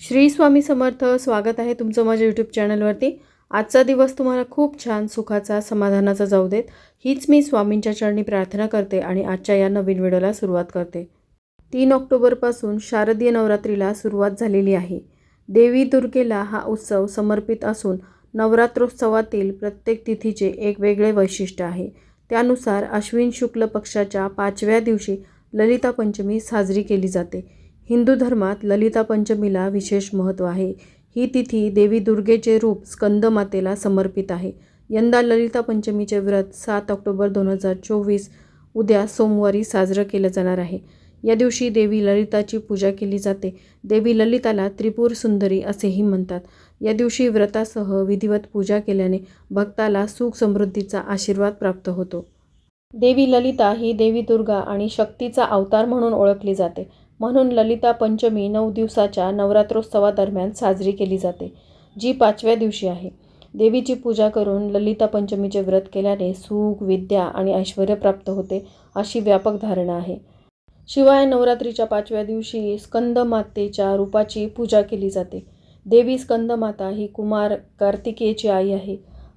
श्री स्वामी समर्थ स्वागत आहे तुमचं माझ्या यूट्यूब चॅनलवरती आजचा दिवस तुम्हाला खूप छान सुखाचा समाधानाचा जाऊ देत. हीच मी स्वामींच्या चरणी प्रार्थना करते आणि आजच्या या नवीन व्हिडिओला सुरुवात करते. तीन ऑक्टोबरपासून शारदीय नवरात्रीला सुरुवात झालेली आहे. देवी दुर्गेला हा उत्सव समर्पित असून नवरात्रोत्सवातील प्रत्येक तिथीचे एक वेगळे वैशिष्ट्य आहे. त्यानुसार अश्विन शुक्ल पक्षाच्या पाचव्या दिवशी ललिता पंचमी साजरी केली जाते. हिंदू धर्मात ललिता पंचमीला विशेष महत्त्व आहे. ही तिथी देवी दुर्गेचे रूप स्कंदमातेला समर्पित आहे. यंदा ललिता पंचमीचे व्रत सात ऑक्टोबर दोन हजार चोवीस उद्या सोमवारी साजरं केलं जाणार आहे. या दिवशी देवी ललिताची पूजा केली जाते. देवी ललिताला त्रिपुर सुंदरी असेही म्हणतात. या दिवशी व्रतासह विधिवत पूजा केल्याने भक्ताला सुख समृद्धीचा आशीर्वाद प्राप्त होतो. देवी ललिता ही देवी दुर्गा आणि शक्तीचा अवतार म्हणून ओळखली जाते. म्हणून ललिता पंचमी नऊ दिवसाच्या नवरात्रोत्सवादरम्यान साजरी केली जाते जी पाचव्या दिवशी आहे. देवीची पूजा करून ललिता पंचमीचे व्रत केल्याने सुख विद्या आणि ऐश्वर प्राप्त होते अशी व्यापक धारणा आहे. शिवाय नवरात्रीच्या पाचव्या दिवशी स्कंदमातेच्या रूपाची पूजा केली जाते. देवी स्कंदमाता ही कुमार कार्तिकेयची आई आहे.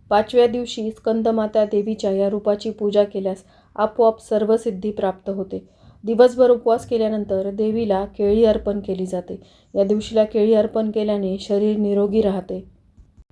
पाचव्या दिवशी स्कंदमाता देवीच्या या रूपाची पूजा केल्यास आपोआप सर्व सिद्धी प्राप्त होते. दिवसभर उपवास केल्यानंतर देवीला केळी अर्पण केली जाते. या दिवशीला केळी अर्पण केल्याने शरीर निरोगी राहते.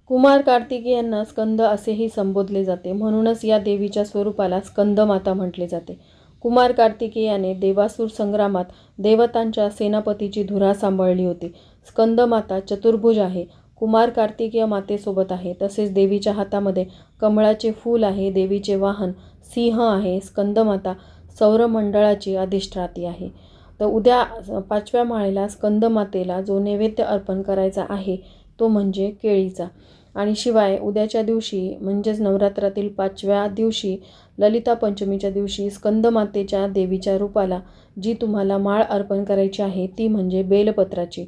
कुमार कार्तिकी यांना स्कंद असेही संबोधले जाते. म्हणूनच या देवीच्या स्वरूपाला स्कंदमाता म्हटले जाते. कुमार कार्तिकेयाने देवासूर संग्रामात देवतांच्या सेनापतीची धुरा सांभाळली होती. स्कंदमाता चतुर्भुज आहे. कुमार कार्तिकेय मातेसोबत आहे. तसेच देवीच्या हातामध्ये कमळाचे फूल आहे. देवीचे वाहन सिंह आहे. स्कंदमाता सौरमंडळाची अधिष्ठाती आहे. तर उद्या पाचव्या माळेला स्कंदमातेला जो नैवेद्य अर्पण करायचा आहे तो म्हणजे केळीचा. आणि शिवाय उद्याच्या दिवशी म्हणजेच नवरात्रातील पाचव्या दिवशी ललिता पंचमीच्या दिवशी स्कंदमातेच्या देवीच्या रूपाला जी तुम्हाला माळ अर्पण करायची आहे ती म्हणजे बेलपत्राची.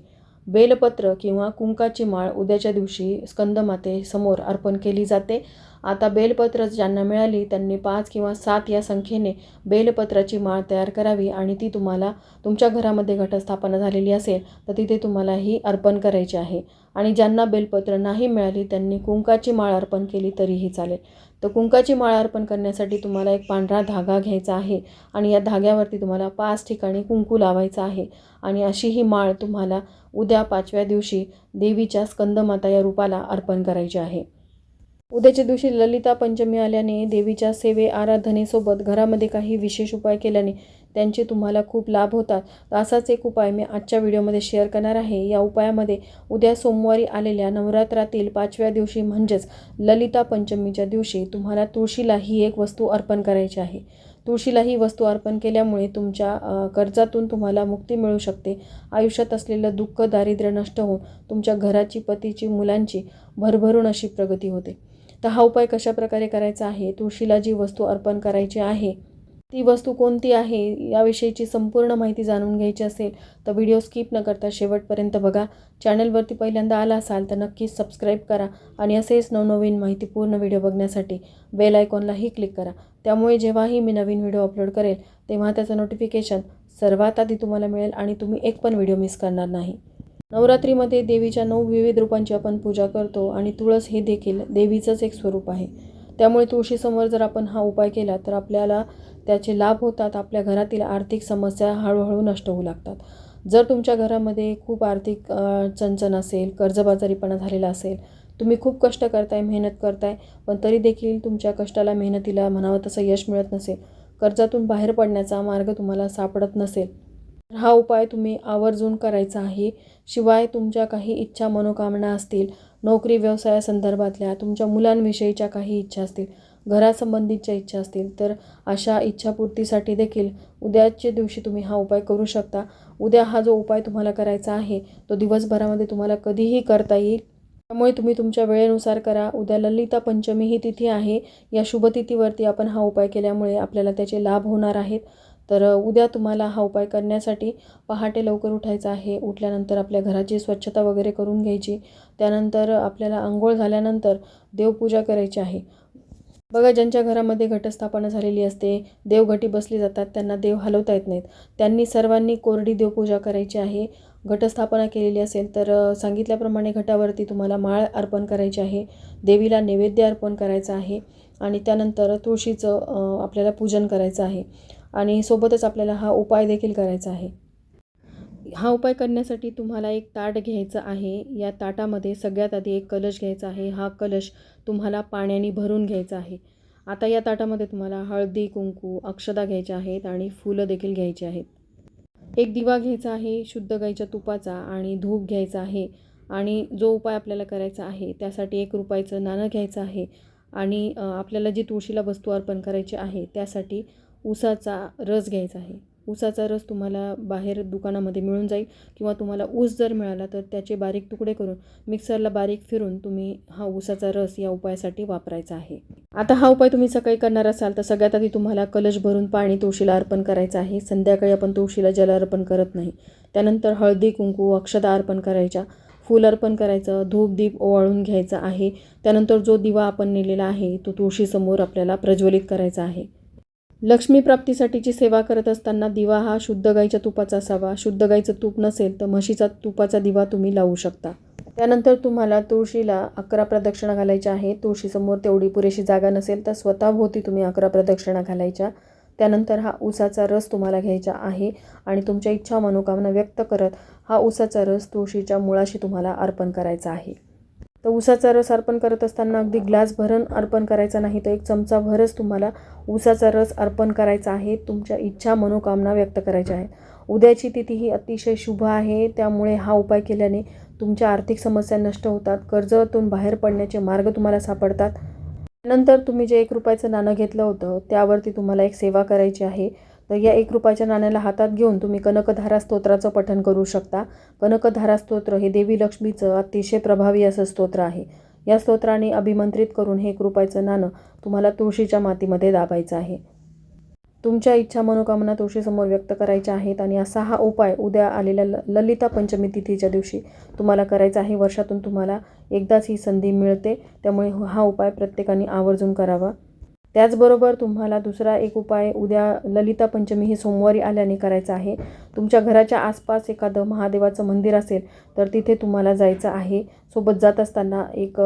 बेलपत्र किंवा कुंकाची माळ उद्याच्या दिवशी स्कंदमातेसमोर अर्पण केली जाते. आता बेलपत्र ज्यांना मिळाली त्यांनी पाच किंवा सात या संख्येने बेलपत्राची माळ तयार करावी आणि ती तुम्हाला तुमच्या घरामध्ये घटस्थापना झालेली असेल तर तिथे तुम्हाला ही अर्पण करायची आहे. आणि ज्यांना बेलपत्र नाही मिळाली त्यांनी कुंकाची माळ अर्पण केली तरीही चालेल. तर कुंकाची माळ अर्पण करण्यासाठी तुम्हाला एक पांढरा धागा घ्यायचा आहे आणि या धाग्यावरती तुम्हाला पाच ठिकाणी कुंकू लावायचा आहे. आणि अशी ही माळ तुम्हाला उद्या पाचव्या दिवशी देवीच्या स्कंदमाता या रूपाला अर्पण करायची आहे. उद्याच्या दिवशी ललिता पंचमी आल्याने देवीच्या सेवे आराधनेसोबत घरामध्ये काही विशेष उपाय केल्याने त्यांचे तुम्हाला खूप लाभ होतात. असाच एक उपाय मी आजच्या व्हिडिओमध्ये शेअर करणार आहे. या उपायामध्ये उद्या सोमवारी आलेल्या नवरात्रातील पाचव्या दिवशी म्हणजेच ललिता पंचमीच्या दिवशी तुम्हाला तुळशीला ही एक वस्तू अर्पण करायची आहे. तुळशीला ही वस्तू अर्पण केल्यामुळे तुमच्या कर्जातून तुम्हाला मुक्ती मिळू शकते. आयुष्यात असलेलं दुःख दारिद्र्य नष्ट होऊन तुमच्या घराची पतीची मुलांची भरभरून अशी प्रगती होते. तर हा उपाय कशा प्रकारे करायचा आहे? तुळशीला जी वस्तू अर्पण करायची आहे ती वस्तू कोणती आहे याविषयीची संपूर्ण माहिती जाणून घ्यायची असेल तर व्हिडिओ स्किप न करता शेवटपर्यंत बघा. चॅनलवरती पहिल्यांदा आला असाल तर नक्कीच सबस्क्राईब करा आणि असेच नवनवीन माहितीपूर्ण व्हिडिओ बघण्यासाठी बेल आयकॉनलाही क्लिक करा. त्यामुळे जेव्हाही मी नवीन व्हिडिओ अपलोड करेल तेव्हा त्याचं नोटिफिकेशन सर्वात आधी तुम्हाला मिळेल आणि तुम्ही एक पण व्हिडिओ मिस करणार नाही. नवरात्रीमध्ये देवीच्या नऊ विविध रूपांची आपण पूजा करतो आणि तुळस हे देखील देवीचंच एक स्वरूप आहे. त्यामुळे तुळशीसमोर जर आपण हा उपाय केला तर आपल्याला त्याचे लाभ होतात आपल्या घरातील आर्थिक समस्या हळूहळू नष्ट होऊ लागतात. जर तुमच्या घरामध्ये खूप आर्थिक चणचण असेल कर्जबाजारीपणा झालेला असेल तुम्ही खूप कष्ट करताय मेहनत करताय पण तरी देखील तुमच्या कष्टाला मेहनतीला म्हणावं तसं यश मिळत नसेल कर्जातून बाहेर पडण्याचा मार्ग तुम्हाला सापडत नसेल हा उपाय तुम्ही आवर्जून करायचा आहे. शिवाय तुमच्या काही इच्छा मनोकामना असतील नोकरी व्यवसायासंदर्भातल्या तुमच्या मुलांविषयीच्या काही इच्छा असतील घरासंबंधीच्या इच्छा असतील तर अशा इच्छापूर्तीसाठी देखील उद्याच्या दिवशी तुम्ही हा उपाय करू शकता. उद्या हा जो उपाय तुम्हाला करायचा आहे तो दिवसभरामध्ये तुम्हाला कधीही करता येईल. त्यामुळे तुम्ही तुमच्या वेळेनुसार करा. उद्या ललिता पंचमी ही तिथी आहे. या शुभतिथीवरती आपण हा उपाय केल्यामुळे आपल्याला त्याचे लाभ होणार आहेत. तर उद्या तुम्हाला हा उपाय करण्यासाठी पहाटे लवकर उठायचं आहे. उठल्यानंतर आपल्या घराची स्वच्छता वगैरे करून घ्यायची. त्यानंतर आपल्याला आंघोळ झाल्यानंतर देवपूजा करायची आहे. बघा ज्यांच्या घरामध्ये घटस्थापना झालेली असते देवघटी बसली जातात त्यांना देव हलवता येत नाहीत. त्यांनी सर्वांनी कोरडी देवपूजा करायची आहे. घटस्थापना केलेली असेल तर सांगितल्याप्रमाणे घटावरती तुम्हाला माळ अर्पण करायची आहे. देवीला नैवेद्य अर्पण करायचं आहे. आणि त्यानंतर तुळशीचं आपल्याला पूजन करायचं आहे. आणि सोबतच आपल्याला हा उपाय देखील करायचा आहे. हा उपाय करण्यासाठी तुम्हाला एक ताट घ्यायचं आहे. या ताटामध्ये सगळ्यात आधी एक कलश घ्यायचा आहे. हा कलश तुम्हाला पाण्याने भरून घ्यायचा आहे. आता या ताटामध्ये तुम्हाला हळदी कुंकू अक्षदा घ्यायच्या आहेत आणि फुलं देखील घ्यायची आहेत. एक दिवा घ्यायचा आहे शुद्ध गाईच्या तुपाचा आणि धूप घ्यायचा आहे आणि जो उपाय आपल्याला करायचा आहे त्यासाठी एक रुपयाचं नाणं घ्यायचं आहे आणि आपल्याला जी तुळशीला वस्तू अर्पण करायची आहे त्यासाठी ऊसाचा रस घ्यायचा आहे. ऊसाचा रस तुम्हाला बाहेर दुकानामध्ये मिळून जाईल किंवा तुम्हाला ऊस जर मिळाला तर त्याचे बारीक तुकडे करून मिक्सरला बारीक फिरून तुम्ही हा ऊसाचा रस या उपायासाठी वापरायचा आहे. आता हा उपाय तुम्ही सकाळी करणार असाल तर सगळ्यात आधी तुम्हाला कलश भरून पाणी तुळशीला अर्पण करायचं आहे. संध्याकाळी आपण तुळशीला जल अर्पण करत नाही. त्यानंतर हळदी कुंकू अक्षदा अर्पण करायच्या. फूल अर्पण करायचं धूप दीप ओवाळून घ्यायचा आहे. त्यानंतर जो दिवा आपण नेलेला आहे तो तुळशीसमोर आपल्याला प्रज्वलित करायचा आहे. लक्ष्मी प्राप्तीसाठीची सेवा करत असताना दिवा हा शुद्ध गाईच्या तुपाचा असावा. शुद्ध गाईचं तूप नसेल तर म्हशीचा तुपाचा दिवा तुम्ही लावू शकता. त्यानंतर तुम्हाला तुळशीला अकरा प्रदक्षिणा घालायच्या आहे तुळशीसमोर तेवढी पुरेशी जागा नसेल तर स्वतःभोवती तुम्ही अकरा प्रदक्षिणा घालायच्या. त्यानंतर हा ऊसाचा रस तुम्हाला घ्यायचा आहे आणि तुमच्या इच्छा मनोकामना व्यक्त करत हा ऊसाचा रस तुळशीच्या मुळाशी तुम्हाला अर्पण करायचा आहे. तर ऊसाचा रस अर्पण करत असताना अगदी ग्लास भरण अर्पण करायचा नाही तर एक चमचा भरच तुम्हाला ऊसाचा रस अर्पण करायचा आहे. तुमच्या इच्छा मनोकामना व्यक्त करायच्या आहेत. उद्याची तिथी ही अतिशय शुभ आहे. त्यामुळे हा उपाय केल्याने तुमच्या आर्थिक समस्या नष्ट होतात. कर्जातून बाहेर पडण्याचे मार्ग तुम्हाला सापडतात. नंतर तुम्ही जे एक रुपयाचं नाणं घेतलं होतं त्यावरती तुम्हाला एक सेवा करायची आहे. तर या एक रुपयाच्या नाण्याला हातात घेऊन तुम्ही कनकधारा स्तोत्राचं पठण करू शकता. कनकधारा स्तोत्र हे देवी लक्ष्मीचं अतिशय प्रभावी असं स्तोत्र आहे. या स्तोत्राने अभिमंत्रित करून हे एक रुपयाचं नाणं तुम्हाला तुळशीच्या मातीमध्ये दाबायचं आहे. तुमच्या इच्छा मनोकामना तुळशीसमोर व्यक्त करायच्या आहेत आणि असा हा उपाय उद्या आलेल्या ल ललिता पंचमी तिथीच्या दिवशी तुम्हाला करायचा आहे. वर्षातून तुम्हाला एकदाच ही संधी मिळते. त्यामुळे हा उपाय प्रत्येकाने आवर्जून करावा. त्याचबरोबर तुम्हाला दुसरा एक उपाय उद्या ललिता पंचमी ही सोमवारी आल्याने करायचा आहे. तुमच्या घराच्या आसपास एखादं महादेवाचं मंदिर असेल तर तिथे तुम्हाला जायचं आहे. सोबत जात असताना एक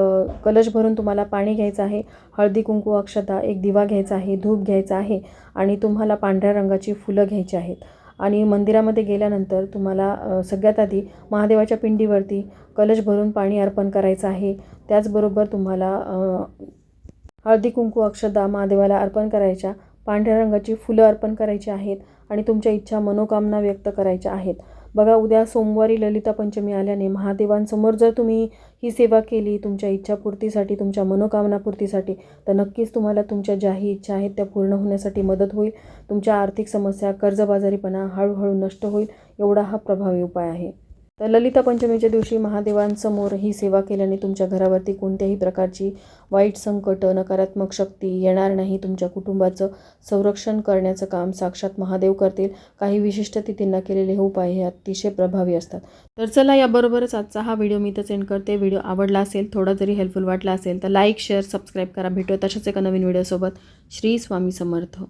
कलश भरून तुम्हाला पाणी घ्यायचं आहे. हळदी कुंकू अक्षता एक दिवा घ्यायचा आहे धूप घ्यायचा आहे आणि तुम्हाला पांढऱ्या रंगाची फुलं घ्यायची आहेत. आणि मंदिरामध्ये गेल्यानंतर तुम्हाला सगळ्यात आधी महादेवाच्या पिंडीवरती कलश भरून पाणी अर्पण करायचं आहे. त्याचबरोबर तुम्हाला हळदी कुंकू अक्षदा महादेवाला अर्पण करायच्या. पांढऱ्या रंगाची फुलं अर्पण करायची आहेत आणि तुमच्या इच्छा मनोकामना व्यक्त करायच्या आहेत. बघा उद्या सोमवारी ललिता पंचमी आल्याने महादेवांसमोर जर तुम्ही ही सेवा केली तुमच्या इच्छापूर्तीसाठी तुमच्या मनोकामनापूर्तीसाठी तर नक्कीच तुम्हाला तुमच्या ज्याही इच्छा आहेत त्या पूर्ण होण्यासाठी मदत होईल. तुमच्या आर्थिक समस्या कर्जबाजारीपणा हळूहळू नष्ट होईल. एवढा हा प्रभावी उपाय आहे. तर ललिता पंचमीच्या दिवशी महादेवांसमोर ही सेवा केल्याने तुमच्या घरावरती कोणत्याही प्रकारची वाईट संकट नकारात्मक शक्ती येणार नाही. तुमच्या कुटुंबाचं संरक्षण करण्याचं काम साक्षात महादेव करतील. काही विशिष्ट तिथींना केलेले हे उपाय हे अतिशय प्रभावी असतात. तर चला याबरोबरच आजचा हा व्हिडिओ मी इथंच सेंड करते. व्हिडिओ आवडला असेल थोडा जरी हेल्पफुल वाटला असेल तर लाईक शेअर सबस्क्राईब करा. भेटूया तशाच एका नवीन व्हिडिओसोबत. श्री स्वामी समर्थ.